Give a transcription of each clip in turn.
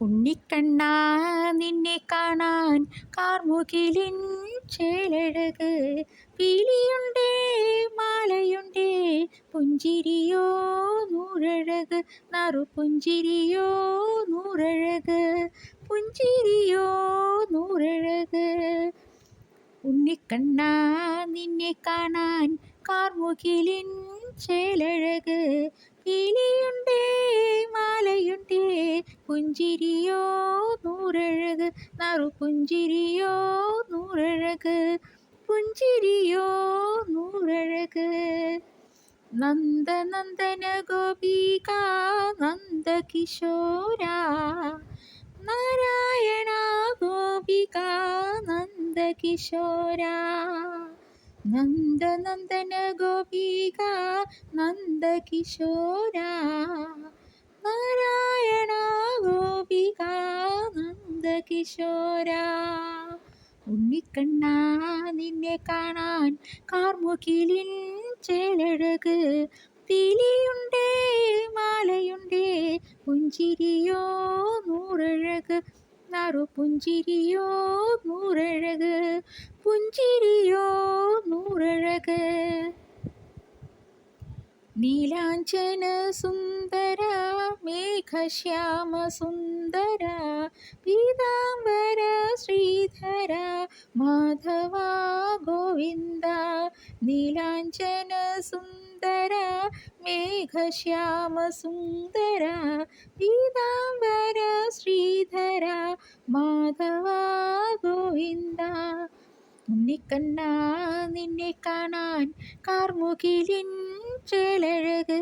ഉണ്ണിക്കണ്ണാ നിന്നെ കാണാൻ കാർമുകിലിൻ ചേലഴക്. പീലിയുണ്ടേ മാലയുണ്ടേ പുഞ്ചിരിയോ നൂറഴക്. നറു പുഞ്ചിരിയോ നൂറഴക് പുഞ്ചിരിയോ നൂറഴക്. ഉണ്ണിക്കണ്ണാ നിന്നെ കാണാൻ കാർമുകിലിൻ ചേലഴക്. പീലിയുണ്ടേ പുഞ്ചിരിയോ നൂറഴക് നറു പുഞ്ചിരിയോ നൂറഴക് പുഞ്ചിരിയോ നൂറഴക്. നന്ദനന്ദന ഗോപിക നന്ദകിശോര നാരായണ ഗോപിക നന്ദകിശോര നന്ദനന്ദന ഗോപിക നന്ദകിശോര നന്ദകിശോര ഉണ്ണിക്കണ്ണ നിന്നെ കാണാൻ കാർമുകിലിൻ ചേലഴക്. പിലിയുണ്ടേ മാലയുണ്ടേ പുഞ്ചിരിയോ നൂറഴക്. നറു പുഞ്ചിരിയോ നൂറഴക് പുഞ്ചിരിയോ നൂറഴക്. നീലാഞ്ചന സുന്ദര മേഘശ്യാമ സുന്ദര പീതാംബര ശ്രീധര മാധവ ഗോവിന്ദ നീലാഞ്ചന സുന്ദര മേഘശ്യാമ സുന്ദര പീതാംബര ശ്രീധര മാധവ ഗോവിന്ദ. ഉണ്ണിക്കണ്ണ നിന്നെ കാണാൻ കാർമുകിലിൻ ചേലഴക്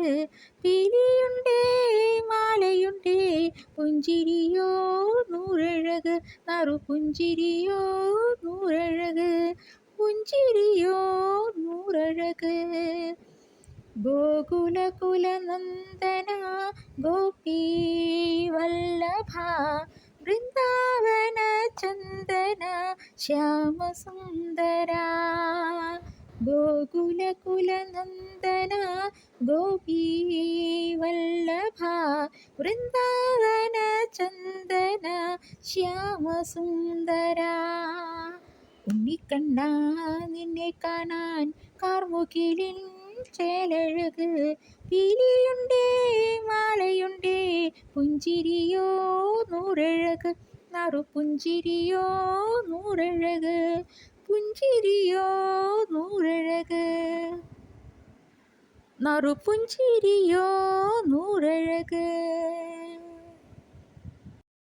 പിരിയുണ്ടേ മാലയുണ്ടേ പുഞ്ചിരിയോ നൂറഴക്? നറു പുഞ്ചിരിയോ നൂറഴക്? പുഞ്ചിരിയോ നൂറഴക്? ഗോകുലകുലനന്ദന ഗോപീ വല്ലഭ വൃന്ദാവന ചന്ദന ശ്യാമസുന്ദര. ഗോകുലകുലനന്ദന ഗോപീ വല്ലഭ വൃന്ദാവന ചന്ദന ശ്യാമസുന്ദര. ഉണ്ണിക്കണ്ണ നിന്നെ കാണാൻ കാർമുകിലിൻ ചേലഴക്. പീലിയുണ്ടേ മാലയുണ്ടേ പുഞ്ചിരിയോ നൂറഴക്. നറു പുഞ്ചിരിയോ നൂറഴക്. പുഞ്ചിരിയോ നൂറഴക്. നറു പുഞ്ചിരിയോ നൂറഴക്.